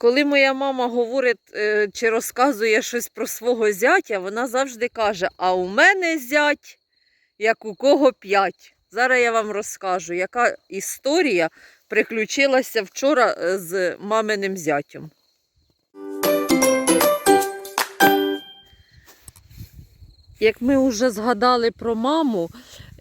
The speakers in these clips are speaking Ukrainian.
Коли моя мама говорить е, чи розказує щось про свого зятя, вона завжди каже: А у мене зять, як у кого п'ять. Зараз я вам розкажу, яка історія приключилася вчора е, з маминим зятем. Як ми вже згадали про маму,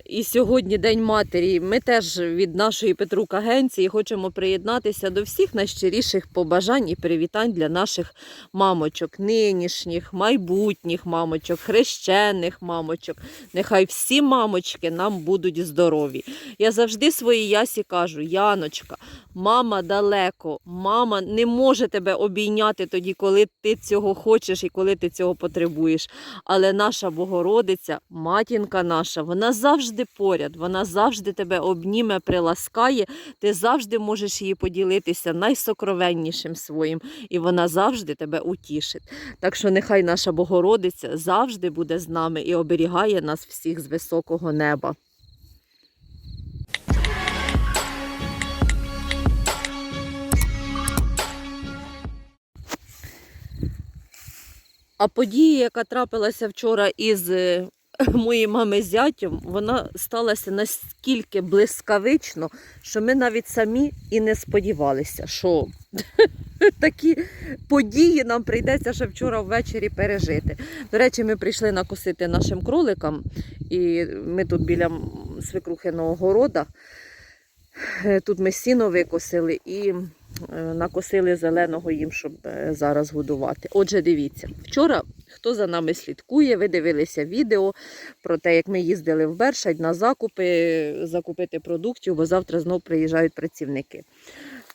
і сьогодні День матері, ми теж від нашої Петрук агенції хочемо приєднатися до всіх найщиріших побажань і привітань для наших мамочок, нинішніх, майбутніх мамочок, хрещених мамочок. Нехай всі мамочки нам будуть здорові. Я завжди своїй ясі кажу: Яночка, мама далеко, мама не може тебе обійняти тоді, коли ти цього хочеш і коли ти цього потребуєш. Але наша Богородиця, матінка наша, вона завжди поряд, вона завжди тебе обніме, приласкає, ти завжди можеш її поділитися найсокровеннішим своїм, і вона завжди тебе утішить. Так що нехай наша Богородиця завжди буде з нами і оберігає нас всіх з високого неба. А подія, яка трапилася вчора із е, моєї мами з вона сталася настільки блискавично, що ми навіть самі і не сподівалися, що такі події нам прийдеться ще вчора ввечері пережити. До речі, ми прийшли накосити нашим кроликам, і ми тут біля свекрухиного города. Е, Тут ми сіно викосили і накосили зеленого їм, щоб е, зараз годувати. Отже, дивіться, вчора, хто за нами слідкує, ви дивилися відео про те, як ми їздили в Бершадь на закупи, закупити продуктів, бо завтра знов приїжджають працівники.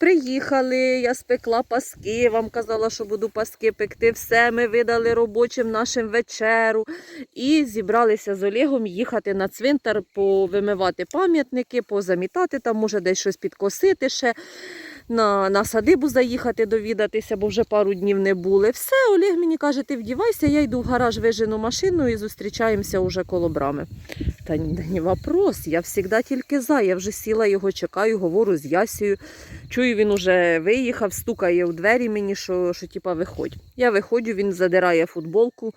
Приїхали, я спекла паски, вам казала, що буду паски пекти. Все, ми видали робочим нашим вечеру. І зібралися з Олегом їхати на цвинтар, повимивати пам'ятники, позамітати там, може десь щось підкосити ще, на, на садибу заїхати довідатися, бо вже пару днів не були. Все, Олег мені каже, ти вдівайся, я йду в гараж, вижену машину і зустрічаємося уже коло брами. Та ні, ні вопрос, я завжди тільки за. Я вже сіла його, чекаю, говорю з Ясією. Чую, він уже виїхав, стукає у двері мені, що, що типа виходь. Я виходжу, він задирає футболку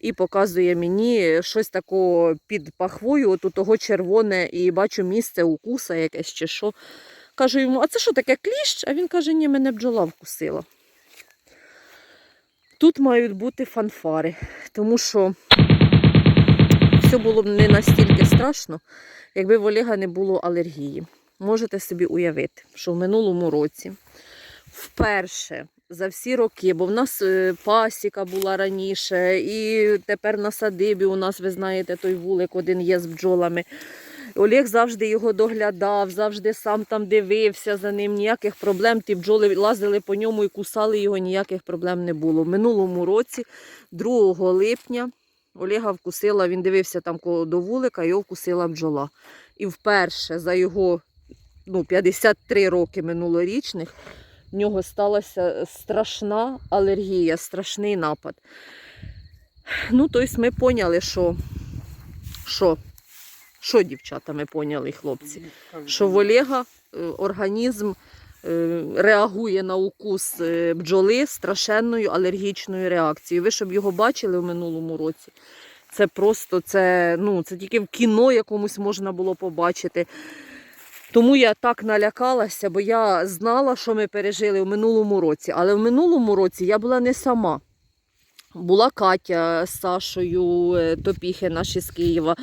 і показує мені щось такого під пахвою, от у того червоне, і бачу місце укуса якесь чи що. Кажу йому, а це що таке кліщ? А він каже, ні, мене бджола вкусила. Тут мають бути фанфари, тому що все було б не настільки страшно, якби в Олега не було алергії. Можете собі уявити, що в минулому році вперше за всі роки, бо в нас е, пасіка була раніше, і тепер на садибі у нас, ви знаєте, той вулик один є з бджолами. Олег завжди його доглядав, завжди сам там дивився за ним, ніяких проблем. Ті бджоли лазили по ньому і кусали його, ніяких проблем не було. В минулому році, 2 липня, Олега вкусила, він дивився там до вулика, його вкусила бджола. І вперше за його ну, 53 роки минулорічних в нього сталася страшна алергія, страшний напад. Ну, тобто ми поняли, що, що, що дівчата, ми поняли, хлопці, що в Олега е, організм е, реагує на укус е, бджоли страшенною алергічною реакцією. Ви щоб його бачили в минулому році. Це просто це, ну, це тільки в кіно якомусь можна було побачити. Тому я так налякалася, бо я знала, що ми пережили в минулому році. Але в минулому році я була не сама. Була Катя з Сашою, е, Топіхи наші з Києва,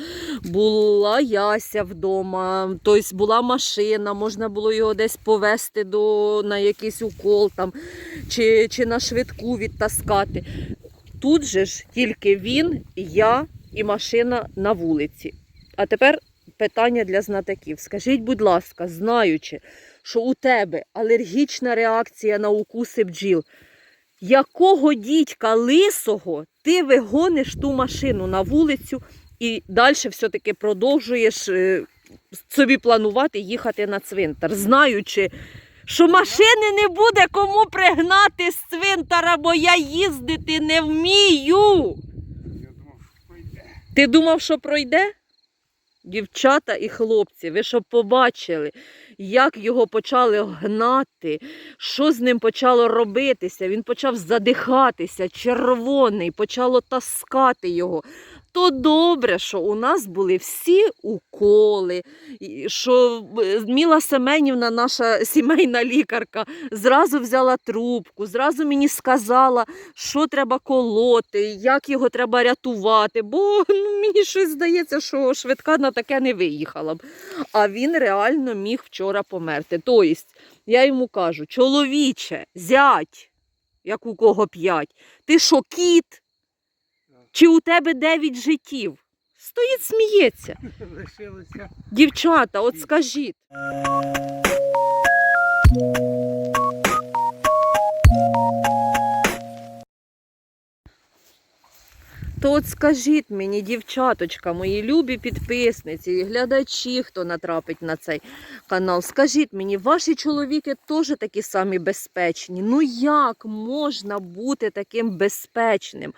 була Яся вдома, тобто була машина, можна було його десь повезти до, на якийсь укол там, чи, чи на швидку відтаскати. Тут же ж тільки він, я і машина на вулиці. А тепер питання для знатоків. Скажіть, будь ласка, знаючи, що у тебе алергічна реакція на укуси бджіл, якого дідька лисого ти вигониш ту машину на вулицю і далі все-таки продовжуєш е, собі планувати їхати на цвинтар, знаючи, що машини не буде кому пригнати з цвинтара, бо я їздити не вмію. Я думав, що пройде. Ти думав, що пройде? Дівчата і хлопці, ви щоб побачили, як його почали гнати, що з ним почало робитися. Він почав задихатися, червоний, почало таскати його. То добре, що у нас були всі уколи, що е, Міла Семенівна, наша сімейна лікарка, зразу взяла трубку, зразу мені сказала, що треба колоти, як його треба рятувати. Бо ну, мені щось здається, що швидка на таке не виїхала б. А він реально міг вчора померти. Тобто, я йому кажу: чоловіче, зять, як у кого п'ять, ти що, кіт? Чи у тебе дев'ять життів? Стоїть, сміється. Дівчата, от скажіть. То от скажіть мені, дівчаточка, мої любі підписниці і глядачі, хто натрапить на цей канал, скажіть мені, ваші чоловіки теж такі самі безпечні. Ну як можна бути таким безпечним?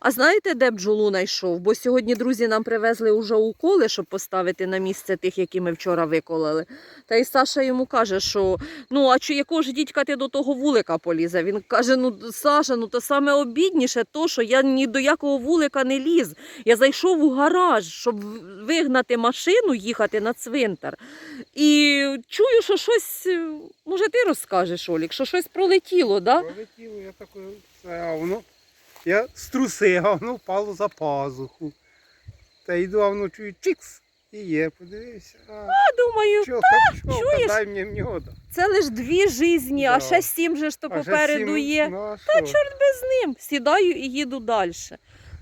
А знаєте, де бджолу знайшов? Бо сьогодні друзі нам привезли уже уколи, щоб поставити на місце тих, які ми вчора викололи. Та й Саша йому каже, що ну а чи якого ж дідька ти до того вулика полізе? Він каже: Ну, Саша, ну то саме обідніше, то що я ні до якого вулика не ліз. Я зайшов у гараж, щоб вигнати машину, їхати на цвинтар. І чую, що щось, е, може, ти розкажеш, Олік, що щось пролетіло, да? Пролетіло, я таке, це, а воно, я струсив, а воно впало за пазуху. Та йду, а воно чую чикс. І є, подивився. А, Я думаю, чого, чого, чуєш? дай мені м'яда. це лиш дві жизні, а ще сім же ж то А попереду сім- є. Ну, Та що? чорт без ним. Сідаю і їду далі.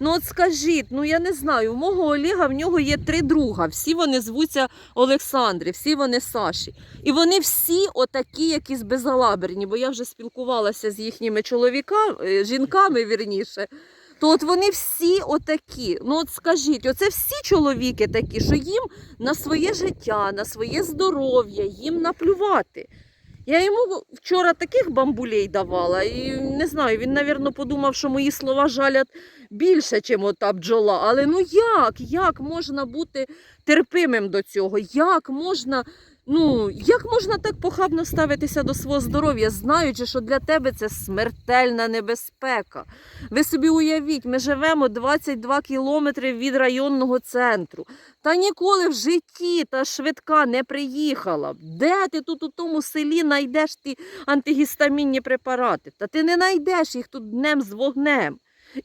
Ну от скажіть, ну я не знаю, у мого Олега в нього є три друга. Всі вони звуться Олександри, всі вони Саші. І вони всі отакі, якісь безалаберні, бо я вже спілкувалася з їхніми чоловіками, е, жінками вірніше. То от вони всі отакі. Ну от скажіть, оце всі чоловіки такі, що їм на своє життя, на своє здоров'я, їм наплювати. Я йому вчора таких бамбулей давала, і не знаю, він, мабуть, подумав, що мої слова жалять більше, ніж ота бджола. Але ну як? Як можна бути терпимим до цього? Як можна, ну, як можна так похабно ставитися до свого здоров'я, знаючи, що для тебе це смертельна небезпека? Ви собі уявіть, ми живемо 22 кілометри від районного центру. Та ніколи в житті та швидка не приїхала. Де ти тут у тому селі знайдеш ті антигістамінні препарати? Та ти не знайдеш їх тут днем з вогнем.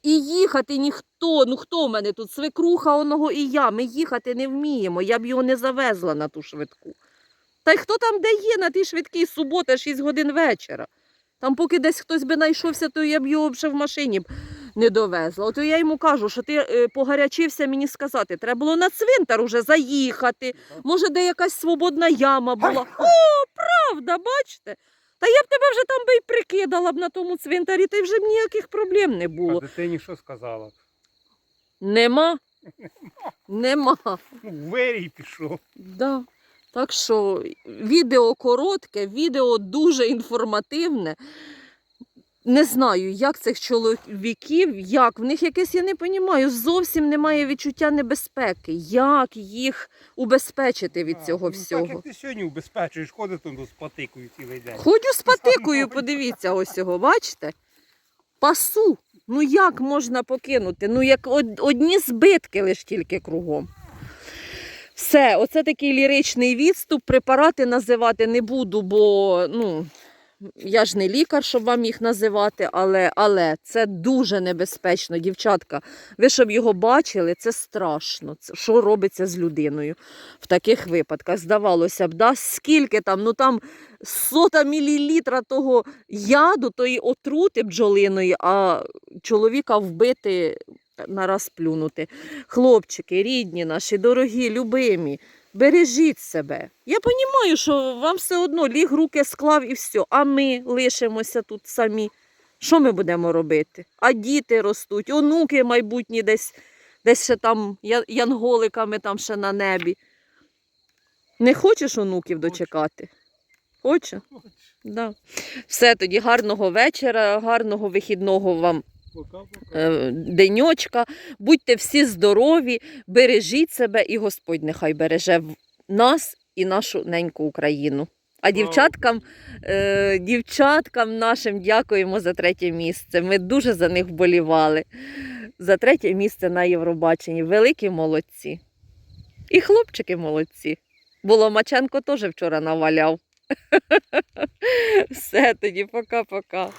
І їхати ніхто, ну хто в мене тут, свекруха оного і я, ми їхати не вміємо, я б його не завезла на ту швидку. Та й хто там де є на тій швидкій субота, 6 годин вечора. Там поки десь хтось би знайшовся, то я б його ще в машині б не довезла. От я йому кажу, що ти е, погарячився мені сказати, треба було на цвинтар уже заїхати. Може, де якась свободна яма була. О, правда, бачите? Та я б тебе вже там би й прикидала б на тому цвинтарі, та й вже б ніяких проблем не А було. дитині що сказала? б? Нема. Нема. Ну, в вирій пішов. Да. Так що відео коротке, відео дуже інформативне. Не знаю, як цих чоловіків, як в них якесь, я не розумію, зовсім немає відчуття небезпеки. Як їх убезпечити від цього ну, всього? Так як ти сьогодні убезпечуєш, ходить тут з патикою цілий день. Ходю з патикою, подивіться ось його, бачите? Пасу. Ну як можна покинути? Ну як од- одні збитки лиш тільки кругом. Все, оце такий ліричний відступ. Препарати називати не буду, бо ну, я ж не лікар, щоб вам їх називати, але, але це дуже небезпечно, дівчатка. Ви щоб його бачили, це страшно. Це, що робиться з людиною в таких випадках? Здавалося б, да? скільки там, ну там сота мілілітра того яду, тої отрути бджолиної, а чоловіка вбити на раз плюнути. Хлопчики, рідні наші, дорогі, любимі, бережіть себе. Я розумію, що вам все одно ліг руки склав і все, а ми лишимося тут самі. Що ми будемо робити? А діти ростуть, онуки майбутні десь, десь ще там янголиками там ще на небі. Не хочеш онуків Хочу. дочекати? Хоче? Да. Все тоді гарного вечора, гарного вихідного вам деньочка. Будьте всі здорові, бережіть себе, і Господь нехай береже нас і нашу неньку Україну. А дівчаткам, е, дівчаткам нашим дякуємо за третє місце. Ми дуже за них вболівали. За третє місце на Євробаченні. Великі молодці. І хлопчики молодці. Бо Ломаченко теж вчора наваляв. Все тоді, пока-пока.